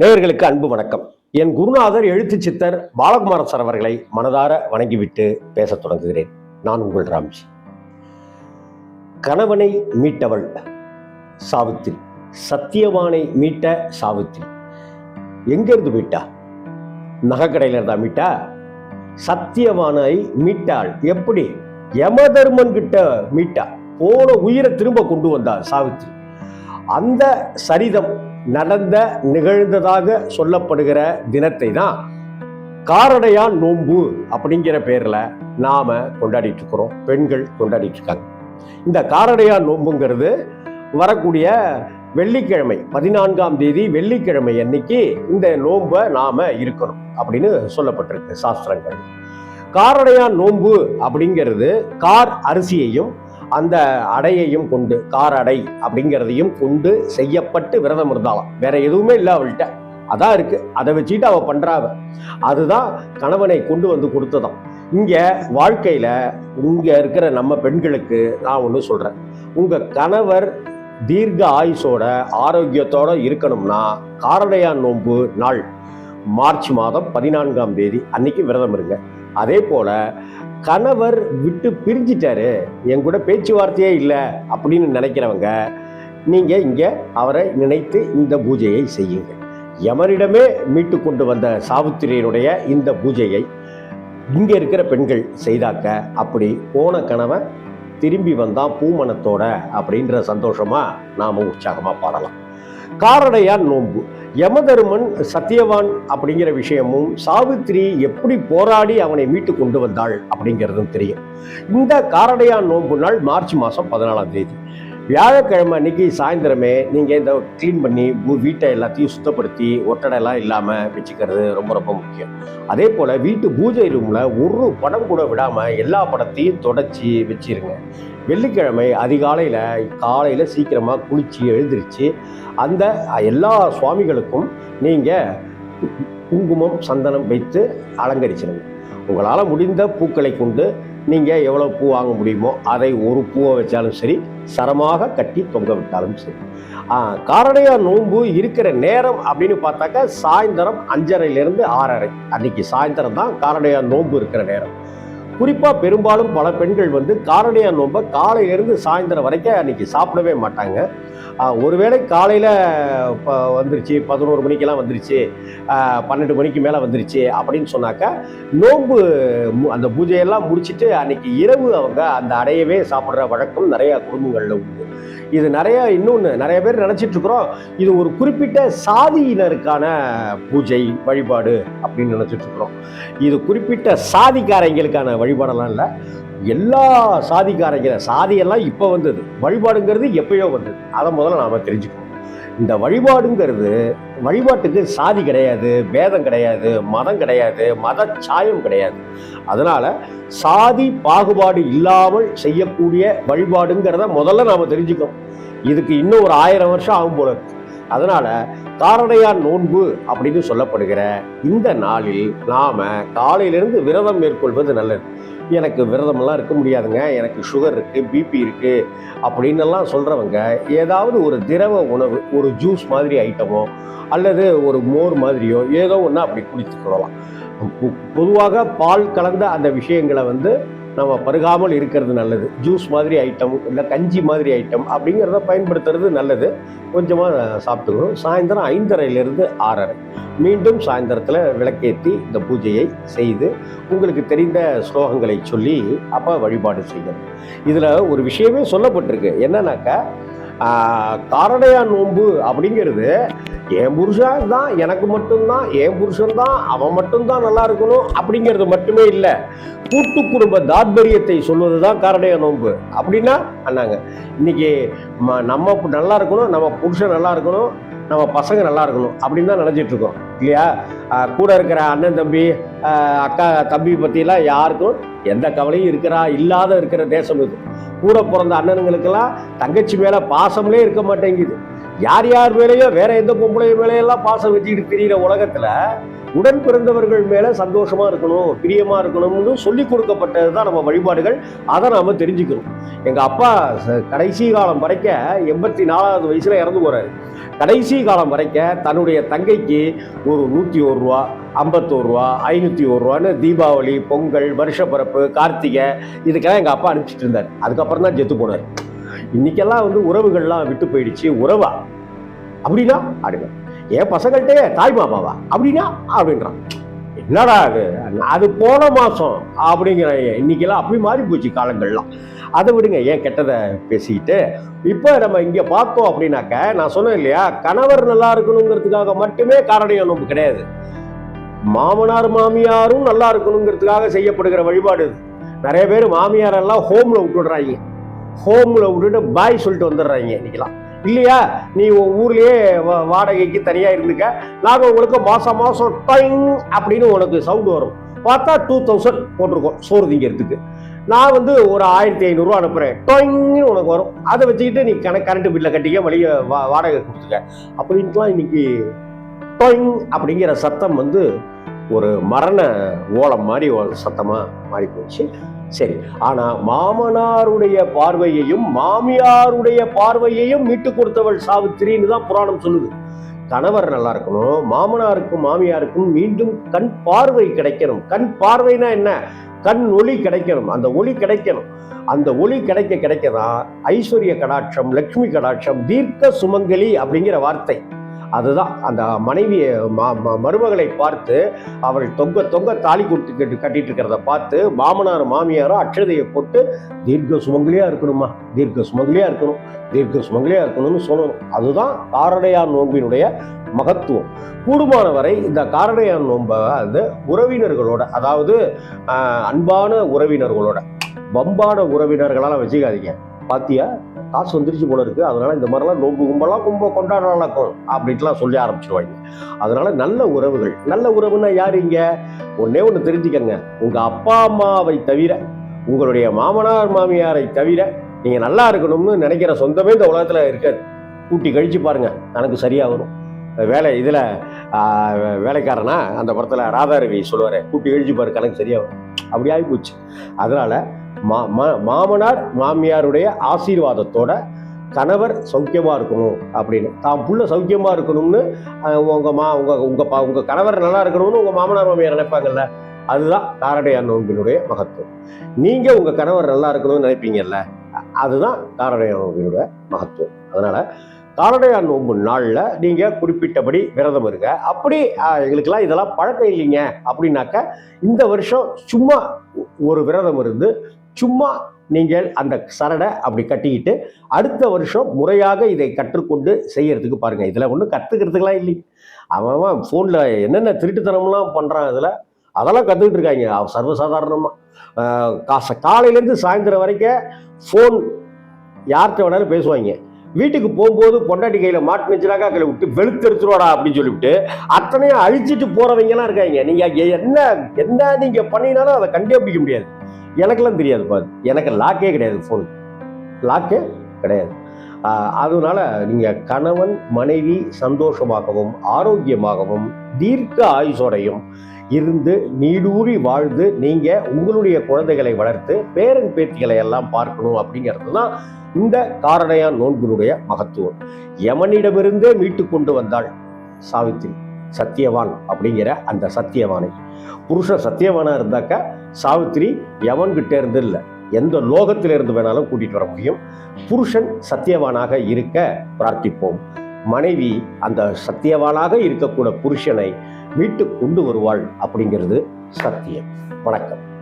நேயர்களுக்கு அன்பு வணக்கம். என் குருநாதர் எழுத்து சித்தர் பாலகுமார சார் அவர்களை மனதார வணங்கிவிட்டு பேசத் தொடங்குகிறேன். நான் உங்கள் ராம்ஜி. கணவனை மீட்டவள் சாவித்திரி. சத்தியவானை மீட்ட சாவித்திரி. எங்கிருந்து மீட்டா? நகைக்கடையில இருந்தா மீட்டா? சத்தியவானை மீட்டாள் எப்படி? யமதர்மன் கிட்ட மீட்டா? போன உயிரை திரும்ப கொண்டு வந்தாள் சாவித்திரி. அந்த சரிதம் நடந்த நிகழ்ந்ததாக சொல்லப்படுகிற தினத்தை தான் காரடையான் நோன்பு அப்படிங்கிற பேரில் நாம் கொண்டாடிட்டு இருக்கிறோம் பெண்கள் கொண்டாடிட்டு இருக்காங்க இந்த காரடையான் நோன்புங்கிறது வரக்கூடிய வெள்ளிக்கிழமை பதினான்காம் தேதி வெள்ளிக்கிழமை அன்னைக்கு இந்த நோன்பை நாம் இருக்கணும் அப்படின்னு சொல்லப்பட்டிருக்கு சாஸ்திரங்கள். காரடையான் நோன்பு அப்படிங்கிறது கார் அரிசியையும் அந்த அடையையும் கொண்டு கார் அடை அப்படிங்கிறதையும் கொண்டு செய்யப்பட்டு விரதம் இருந்தாலாம் வேற எதுவுமே இல்லை அவள்கிட்ட. அதான் இருக்கு. அதை வச்சுட்டு அவள் பண்றாவ அதுதான் கணவனை கொண்டு வந்து கொடுத்ததாம். இங்க வாழ்க்கையில இங்க இருக்கிற நம்ம பெண்களுக்கு நான் ஒன்று சொல்றேன். உங்க கணவர் தீர்க்க ஆயுசோட ஆரோக்கியத்தோட இருக்கணும்னா காரடையான் நோன்பு நாள். மார்ச் மாதம் பதினான்காம் தேதி அன்னைக்கு விரதம் இருங்க. அதே போல கணவர் விட்டு பிரிஞ்சிட்டாரு. என் கூட பேச்சுவார்த்தையே இல்லை அப்படின்னு நினைக்கிறவங்க நீங்க இங்க அவரை நினைத்து இந்த பூஜையை செய்யுங்க யமனிடமே மீட்டு கொண்டு வந்த சாவித்திரியனுடைய இந்த பூஜையை இங்கே இருக்கிற பெண்கள் செய்தாக்க அப்படி போன கணவன் திரும்பி வந்தால் பூமணத்தோட அப்படின்ற சந்தோஷமாக நாம் உற்சாகமாக பாடலாம். காரடையான் நோன்பு. யமதருமன் சத்தியவான் அப்படிங்கிற விஷயமும் சாவித்திரி எப்படி போராடி அவனை மீட்டு கொண்டு வந்தாள் அப்படிங்கிறதும் தெரியும். இந்த காரடையான் நோன்பு நாள் மார்ச் மாதம் பதினாலாம் தேதி. வியாழக்கிழமை அன்னைக்கு சாயந்தரமே நீங்கள் இந்த க்ளீன் பண்ணி வீட்டை எல்லாத்தையும் சுத்தப்படுத்தி ஒட்டடைலாம் இல்லாமல் வச்சுக்கிறது ரொம்ப ரொம்ப முக்கியம். அதே போல் வீட்டு பூஜை ரூமில் ஒரு படம் கூட விடாமல் எல்லா படத்தையும் தொடச்சி வச்சிருங்க. வெள்ளிக்கிழமை அதிகாலையில் காலையில் சீக்கிரமாக குளித்து எழுந்திரிச்சு அந்த எல்லா சுவாமிகளுக்கும் நீங்கள் குங்குமம் சந்தனம் வைத்து அலங்கரிச்சிருங்க. உங்களால் முடிந்த பூக்களை கொண்டு நீங்கள் எவ்வளோ பூ வாங்க முடியுமோ அதை ஒரு பூவை வச்சாலும் சரி சரமாக கட்டி தொங்க விட்டாலும் சரி. ஆ, நோன்பு இருக்கிற நேரம் அப்படின்னு பார்த்தாக்கா சாயந்தரம் அஞ்சரைலேருந்து ஆறரை. அன்னைக்கு சாயந்தரம் தான் காரடையார் நோன்பு இருக்கிற நேரம். குறிப்பாக பெரும்பாலும் பல பெண்கள் வந்து காரணியாக நோன்பை காலையிலேருந்து சாயந்தரம் வரைக்கும் அன்றைக்கி சாப்பிடவே மாட்டாங்க. ஒருவேளை காலையில் இப்போ வந்துருச்சு பதினோரு மணிக்கெல்லாம் வந்துருச்சு பன்னெண்டு மணிக்கு மேலே வந்துருச்சு அப்படின்னு சொன்னாக்கா நோன்பு அந்த பூஜையெல்லாம் முடிச்சுட்டு அன்றைக்கி இரவு அவங்க அந்த அடையவே சாப்பிட்ற வழக்கம் நிறையா குடும்பங்களில் உண்டு. இது நிறைய இன்னொன்று நிறைய பேர் நினச்சிட்டு இருக்கிறோம். இது ஒரு குறிப்பிட்ட சாதியினருக்கான பூஜை வழிபாடு அப்படின்னு நினச்சிட்டு இருக்கிறோம். இது குறிப்பிட்ட சாதிக்காரங்களுக்கான வழிபாடெல்லாம் இல்லை. எல்லா சாதிக்காரங்க சாதியெல்லாம் இப்போ வந்தது. வழிபாடுங்கிறது எப்பயோ வந்தது. அதை முதல்ல நாம் தெரிஞ்சுக்கணும். இந்த வழிபாடுங்கிறது வழிபாட்டுக்கு சாதி கிடையாது பேதம் கிடையாது மதம் கிடையாது மத சாயம் கிடையாது. அதனால் சாதி பாகுபாடு இல்லாமல் செய்யக்கூடிய வழிபாடுங்கிறத முதல்ல நாம் தெரிஞ்சுக்கணும். இதுக்கு இன்னும் ஒரு ஆயிரம் வருஷம் ஆகும் போல இருக்கு. அதனால காரடையார் நோன்பு அப்படின்னு சொல்லப்படுகிற இந்த நாளில் நாம் காலையிலிருந்து விரதம் மேற்கொள்வது நல்லது. எனக்கு விரதமெல்லாம் இருக்க முடியாதுங்க. எனக்கு சுகர் இருக்குது பிபி இருக்குது அப்படின்னு எல்லாம் ஏதாவது ஒரு திரவ உணவு ஒரு ஜூஸ் மாதிரி ஐட்டமோ அல்லது ஒரு மோர் மாதிரியோ ஏதோ ஒன்று அப்படி குடித்துக்கொள்ளலாம் பொதுவாக பால் கலந்த அந்த விஷயங்களை வந்து நம்ம பருகாமல் இருக்கிறது நல்லது. ஜூஸ் மாதிரி ஐட்டம் இல்லை கஞ்சி மாதிரி ஐட்டம் அப்படிங்கிறத பயன்படுத்துறது நல்லது. கொஞ்சமாக சாப்பிட்டுக்கணும். சாயந்தரம் ஐந்தரையிலிருந்து ஆறரை. மீண்டும் சாயந்தரத்தில் விளக்கேற்றி இந்த பூஜையை செய்து உங்களுக்கு தெரிந்த ஸ்லோகங்களை சொல்லி அப்போ வழிபாடு செய்யணும். இதில் ஒரு விஷயமே சொல்லப்பட்டிருக்கு. என்னன்னாக்கா காரடையா நோன்பு அப்படிங்கிறது என் புருஷன் தான் எனக்கு மட்டும்தான் என் புருஷன் தான் அவன் மட்டும்தான் நல்லா இருக்கணும் அப்படிங்கிறது மட்டுமே இல்லை. கூட்டு குடும்ப தாத்பரியத்தை சொல்வது தான் காரடைய நோன்பு. அப்படின்னா அண்ணாங்க இன்னைக்கு ம- நம்ம நல்லா இருக்கணும் நம்ம புருஷன் நல்லா இருக்கணும் நம்ம பசங்க நல்லா இருக்கணும் அப்படின்னு தான் நினச்சிட்டு இருக்கோம். இல்லையா? கூட இருக்கிற அண்ணன் தம்பி அக்கா தம்பி பற்றிலாம் யாருக்கும் எந்த கவலையும் இருக்கிறா இல்லாத இருக்கிற தேசம் இது. கூட பிறந்த அண்ணனுங்களுக்கெல்லாம் தங்கச்சி மேலே பாசம்லே இருக்க மாட்டேங்குது. யார் யார் மேலேயோ வேற எந்த பொம்பளை மேலேயெல்லாம் பாசம் வச்சுக்கிட்டு தெரியிற உலகத்துல உடன் பிறந்தவர்கள் மேல சந்தோஷமா இருக்கணும் பிரியமா இருக்கணும்னு சொல்லி கொடுக்கப்பட்டது தான் நம்ம வழிபாடுகள். அதை நாம தெரிஞ்சுக்கணும். எங்க அப்பா ச- கடைசி காலம் வரைக்க எண்பத்தி நாலாவது வயசுல இறந்து போறாரு. கடைசி காலம் வரைக்க தன்னுடைய தங்கைக்கு ஒரு நூற்றி ஒரு ரூபா ஐம்பத்தோரு ரூபா ஐநூற்றி ஒரு ரூபான்னு தீபாவளி பொங்கல் வருஷப்பிறப்பு கார்த்திகை இதுக்கெல்லாம் எங்கள் அப்பா அனுப்பிச்சிட்டு இருந்தார். அதுக்கப்புறம் தான் செத்து போனார். இன்னைக்கெல்லாம் வந்து உறவுகள்லாம் விட்டு போயிடுச்சு. உறவா? அப்படின்னா அப்படின்னா என் பசங்கள்கிட்டே தாய் மாமாவா? அப்படின்னா அப்படின்றான். என்னடா அது அது போன மாதம் அப்படிங்கிற இன்னைக்கெல்லாம் அப்படி மாறி போச்சு காலங்கள்லாம். அதை விடுங்க ஏன் கெட்டதை பேசிக்கிட்டு. இப்போ நம்ம இங்கே பார்த்தோம் அப்படின்னாக்க நான் சொன்னேன் இல்லையா கணவர் நல்லா இருக்கணுங்கிறதுக்காக மட்டுமே காரணியம் நமக்கு கிடையாது. மாமனார் மாமியாரும் நல்லா இருக்கணுங்கிறதுக்காக செய்யப்படுகிற வழிபாடு இது. நிறைய பேர் மாமியாரெல்லாம் ஹோமில் விட்டுடுறாங்க. ஹோமில் விட்டுட்டு பாய் சொல்லிட்டு வந்துடுறாங்க இன்றைக்கெலாம் இல்லையா? நீ ஊர்லேயே வா- வாடகைக்கு தனியாக இருந்துக்க. நாங்கள் உங்களுக்கு மாதம் மாதம் டைங் அப்படின்னு உனக்கு சவுண்டு வரும். பார்த்தா டூ தௌசண்ட் போட்டிருக்கோம் சோறு திங்கிறதுக்கு. நான் வந்து ஒரு ஆயிரத்தி ஐநூறுரூவா அனுப்புகிறேன் டொயின்னு உனக்கு வரும். அதை வச்சுக்கிட்டு நீ கணக்கு கரண்ட் பில்லை கட்டிக்க வழிய வா வாடகை கொடுத்துக்க. அப்படின்ட்டுலாம் இன்னைக்கு டொயிங் அப்படிங்கிற சத்தம் வந்து ஒரு மரண ஓலம் மாதிரி ஒரு சத்தமாக மாறி போச்சு. சரி ஆனால் மாமனாருடைய பார்வையையும் மாமியாருடைய பார்வையையும் மீட்டு கொடுத்தவள் சாவித்திரின்னு தான் புராணம் சொல்லுது. கணவர் நல்லா இருக்கணும் மாமனாருக்கும் மாமியாருக்கும் மீண்டும் கண் பார்வை கிடைக்கணும். கண் பார்வைனா என்ன? கண் ஒளி கிடைக்கணும். அந்த ஒளி கிடைக்கணும். அந்த ஒளி கிடைக்க கிடைக்கதான் ஐஸ்வர்ய கடாட்சம் லக்ஷ்மி கடாட்சம் தீர்க்க சுமங்கலி அப்படிங்கிற வார்த்தை. அதுதான் அந்த மனைவியை ம- மருமகளை பார்த்து அவள் தொங்க தொங்க தாலி கொட்டு கட்டிட்டு இருக்கிறத பார்த்து மாமனார் மாமியாரும் அக்ஷதையை போட்டு தீர்க்க சுமங்கலியா இருக்கணுமா தீர்க்க சுமங்கலியா இருக்கணும். தீர்க்க சுமங்கலியா இருக்கணும்னு சொல்லணும். அதுதான் காரடையார் நோம்பினுடைய மகத்துவம். கூடுமான வரை இந்த காரடையார் நோன்பை வந்து உறவினர்களோட அதாவது அன்பான உறவினர்களோட வம்பான உறவினர்களால் வச்சுக்காதீங்க. பாத்தியா? காசு வந்துருச்சு போல இருக்கு. அதனால இந்த மாதிரிலாம் நோம்பு கும்பலாம் கும்ப கொண்டாட நடக்கும் அப்படின்ட்டுலாம் சொல்லி ஆரம்பிச்சிருவாங்க. அதனால நல்ல உறவுகள். நல்ல உறவுன்னா யார் இங்க? ஒன்னே ஒன்று தெரிஞ்சுக்கங்க. உங்க அப்பா அம்மாவை தவிர உங்களுடைய மாமனார் மாமியாரை தவிர நீங்க நல்லா இருக்கணும்னு நினைக்கிற சொந்தமே இந்த உலகத்துல இருக்காது. கூட்டி கழிச்சு பாருங்க. எனக்கு சரியா வரும். வேலை இதில் வேலைக்காரனா? அந்த படத்தில் ராதாரவி சொல்லுவார். கூட்டி எழுதி பாரு கணக்கு சரியா அப்படி ஆகி போச்சு அதனால் மா மா- மாமனார் மாமியாருடைய ஆசீர்வாதத்தோட கணவர் சௌக்கியமாக இருக்கணும் அப்படின்னு. தான் புள்ள சௌக்கியமாக இருக்கணும்னு உங்கள் மா உங்கள் உங்கள் பா- உங்கள் கணவர் நல்லா இருக்கணும்னு உங்கள் மாமனார் மாமியார் நினைப்பாங்கல்ல? அதுதான் காரடையார் நோன்பினுடைய மகத்துவம். நீங்கள் உங்கள் கணவர் நல்லா இருக்கணும்னு நினைப்பீங்கல்ல? அதுதான் காரடையார் நோன்பினுடைய மகத்துவம். அதனால் காரடையார் நோன்பு நாளில் நீங்கள் குறிப்பிட்டபடி விரதம் இருங்க. அப்படி எங்களுக்கெல்லாம் இதெல்லாம் பழக்கம் இல்லைங்க. அப்படின்னாக்க இந்த வருஷம் சும்மா ஒரு விரதம் இருந்து சும்மா நீங்கள் அந்த சரடை அப்படி கட்டிக்கிட்டு அடுத்த வருஷம் முறையாக இதை கற்றுக்கொண்டு செய்யறதுக்கு பாருங்க. இதில் ஒன்றும் கற்றுக்கிறதுக்கெல்லாம் இல்லை அவன் அவன் ஃபோனில் என்னென்ன திருட்டுத்தனம்லாம் பண்ணுறான் இதில்? அதெல்லாம் கற்றுக்கிட்டு இருக்காங்க. சர்வசாதாரணமாக காசை காலையிலேருந்து சாயந்தரம் வரைக்கும் ஃபோன் யார்கிட்ட வேணாலும் பேசுவாங்க. வீட்டுக்கு போகும்போது பொண்டாட்டி கையில் மாட்டினுச்சுனாக்கா கையில் விட்டு வெளுத்தெடுத்துருவாடா அப்படின்னு சொல்லிவிட்டு அத்தனையும் அழிச்சிட்டு போகிறவங்கலாம் இருக்காங்க. நீங்கள் என்ன என்ன நீங்கள் பண்ணினாலும் அதை கண்டே பிடிக்க முடியாது. எனக்கெல்லாம் தெரியாது பாரு. எனக்கு லாக்கே கிடையாது ஃபோன் லாக்கே கிடையாது. அதனால நீங்கள் கணவன் மனைவி சந்தோஷமாகவும் ஆரோக்கியமாகவும் தீர்க்க ஆயுசோடையும் இருந்து நீடூறி வாழ்ந்து நீங்கள் உங்களுடைய குழந்தைகளை வளர்த்து பேரன் பேட்டிகளை எல்லாம் பார்க்கணும் அப்படிங்கிறது தான் இந்த காரணையா நோன்பினுடைய மகத்துவம். யமனிடமிருந்தே மீட்டு கொண்டு வந்தாள் சாவித்திரி சத்தியவான் அப்படிங்கிற அந்த சத்தியவானை. புருஷன் சத்தியவானா இருந்தாக்க சாவித்திரி யமன்கிட்ட இருந்து இல்லை. எந்த லோகத்திலிருந்து வேணாலும் கூட்டிட்டு வர முடியும். புருஷன் சத்தியவானாக இருக்க பிரார்த்திப்போம். மனைவி அந்த சத்தியவானாக இருக்கக்கூட புருஷனை மீட்டு கொண்டு வருவாள் அப்படிங்கிறது சத்தியம். வணக்கம்.